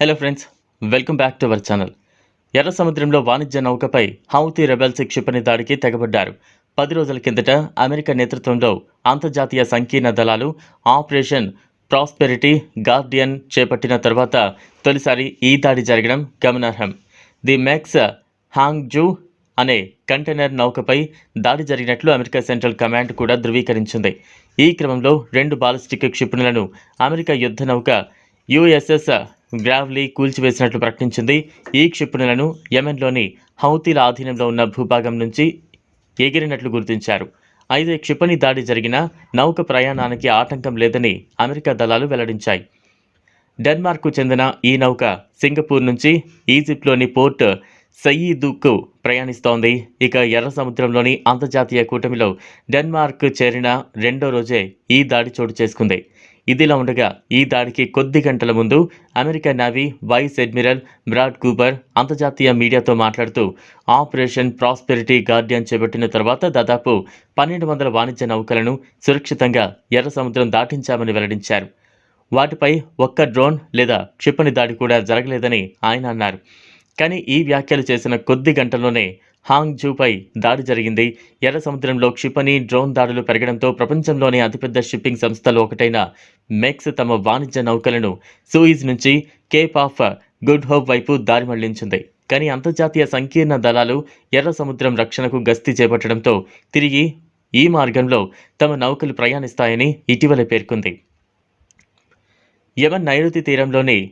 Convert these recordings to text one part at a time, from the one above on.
Hello friends welcome back to our channel ఎర్ర సముద్రంలో వాణిజ్య నౌకపై హౌతీ రెబెల్స్ క్షిపణి దాడికి తెగబడ్డారు. పది రోజుల కిందట అమెరికా నేతృత్వంలో అంతర్జాతీయ సంకీర్ణ దళాలు ఆపరేషన్ ప్రాస్పెరిటీ గార్డియన్ చేపట్టిన తర్వాత తొలిసారి ఈ దాడి జరగడం గమనార్హం. ది మ్యాక్స్ హాంగ్జూ అనే కంటైనర్ నౌకపై దాడి జరిగినట్లు అమెరికా సెంట్రల్ కమాండ్ కూడా ధృవీకరించింది. ఈ క్రమంలో రెండు బాలిస్టిక్ క్షిపణులను అమెరికా యుద్ధ నౌక యుఎస్ఎస్ గ్రావ్లీ కూల్చివేసినట్లు ప్రకటించింది. ఈ క్షిపణులను యెమెన్లోని హౌతీల ఆధీనంలో ఉన్న భూభాగం నుంచి ఎగిరినట్లు గుర్తించారు. అయితే క్షిపణి దాడి జరిగిన నౌక ప్రయాణానికి ఆటంకం లేదని అమెరికా దళాలు వెల్లడించాయి. డెన్మార్క్కు చెందిన ఈ నౌక సింగపూర్ నుంచి ఈజిప్ట్లోని పోర్ట్ సయీదుకు ప్రయాణిస్తోంది. ఇక ఎర్ర సముద్రంలోని అంతర్జాతీయ కూటమిలో డెన్మార్క్ చేరిన రెండో రోజే ఈ దాడి చోటు చేసుకుంది. ఇదిలా ఉండగా ఈ దాడికి కొద్ది గంటల ముందు America navy vice admiral Brad Cooper అంతర్జాతీయ మీడియాతో మాట్లాడుతూ ఆపరేషన్ ప్రాస్పెరిటీ గార్డియన్ చేపట్టిన తర్వాత దాదాపు పన్నెండు వందల వాణిజ్య నౌకలను సురక్షితంగా ఎర్ర సముద్రం దాటించామని వెల్లడించారు. వాటిపై ఒక్క డ్రోన్ లేదా క్షిపణి దాడి కూడా జరగలేదని ఆయన అన్నారు. కానీ ఈ వ్యాఖ్యలు చేసిన కొద్ది గంటల్లోనే హాంగ్ జూపై దాడి జరిగింది. ఎర్ర సముద్రంలో క్షిపణి డ్రోన్ దాడులు పెరగడంతో ప్రపంచంలోనే అతిపెద్ద షిప్పింగ్ సంస్థలో ఒకటైన మెక్స్ తమ వాణిజ్య నౌకలను సూయిజ్ నుంచి కేప్ ఆఫ్ గుడ్ హోప్ వైపు దారి మళ్ళించింది. కానీ అంతర్జాతీయ సంకీర్ణ దళాలు ఎర్ర సముద్రం రక్షణకు గస్తీ చేపట్టడంతో తిరిగి ఈ మార్గంలో తమ నౌకలు ప్రయాణిస్తాయని ఇటీవల పేర్కొంది. యమన్ నైరుతి తీరంలోని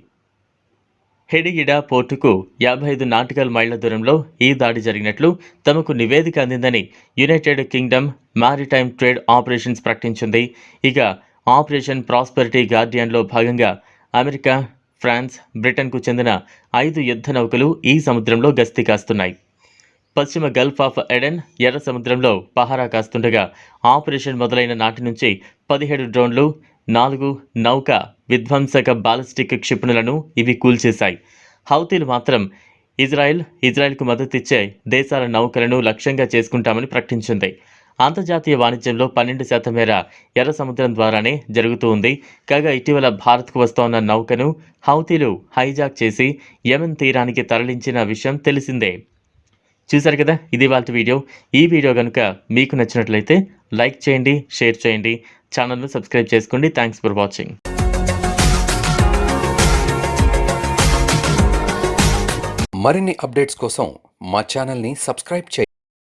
హెడిగిడా పోర్టుకు యాభై ఐదు నాటికల్ మైళ్ళ దూరంలో ఈ దాడి జరిగినట్లు తమకు నివేదిక అందిందని United Kingdom maritime trade operations ప్రకటించింది. ఇక ఆపరేషన్ ప్రాస్పెరిటీ గార్డియన్లో భాగంగా అమెరికా ఫ్రాన్స్ బ్రిటన్కు చెందిన ఐదు యుద్ధ నౌకలు ఈ సముద్రంలో గస్తీ కాస్తున్నాయి. పశ్చిమ గల్ఫ్ ఆఫ్ ఎడెన్ ఎర్ర సముద్రంలో పహారా కాస్తుండగా ఆపరేషన్ మొదలైన నాటి నుంచి పదిహేడు డ్రోన్లు నాలుగు నౌక విధ్వంసక బాలిస్టిక్ క్షిపణులను ఇవి కూల్చేశాయి. హౌతీలు మాత్రం ఇజ్రాయెల్ ఇజ్రాయెల్కు మద్దతిచ్చే దేశాల నౌకలను లక్ష్యంగా చేసుకుంటామని ప్రకటించింది. అంతర్జాతీయ వాణిజ్యంలో పన్నెండు శాతం మేర ఎర్ర సముద్రం ద్వారానే జరుగుతూ ఉంది. కాగా ఇటీవల భారత్కు వస్తోన్న నౌకను హౌతీలు హైజాక్ చేసి యెమెన్ తీరానికి తరలించిన విషయం తెలిసిందే. చూశారు కదా ఇది వాళ్ళ వీడియో. ఈ వీడియో కనుక మీకు నచ్చినట్లయితే లైక్ చేయండి షేర్ చేయండి ఛానల్ను సబ్స్క్రైబ్ చేసుకోండి. Thanks for watching. మరిన్ని అప్డేట్స్ కోసం మా ఛానల్ని సబ్స్క్రైబ్ చేయండి.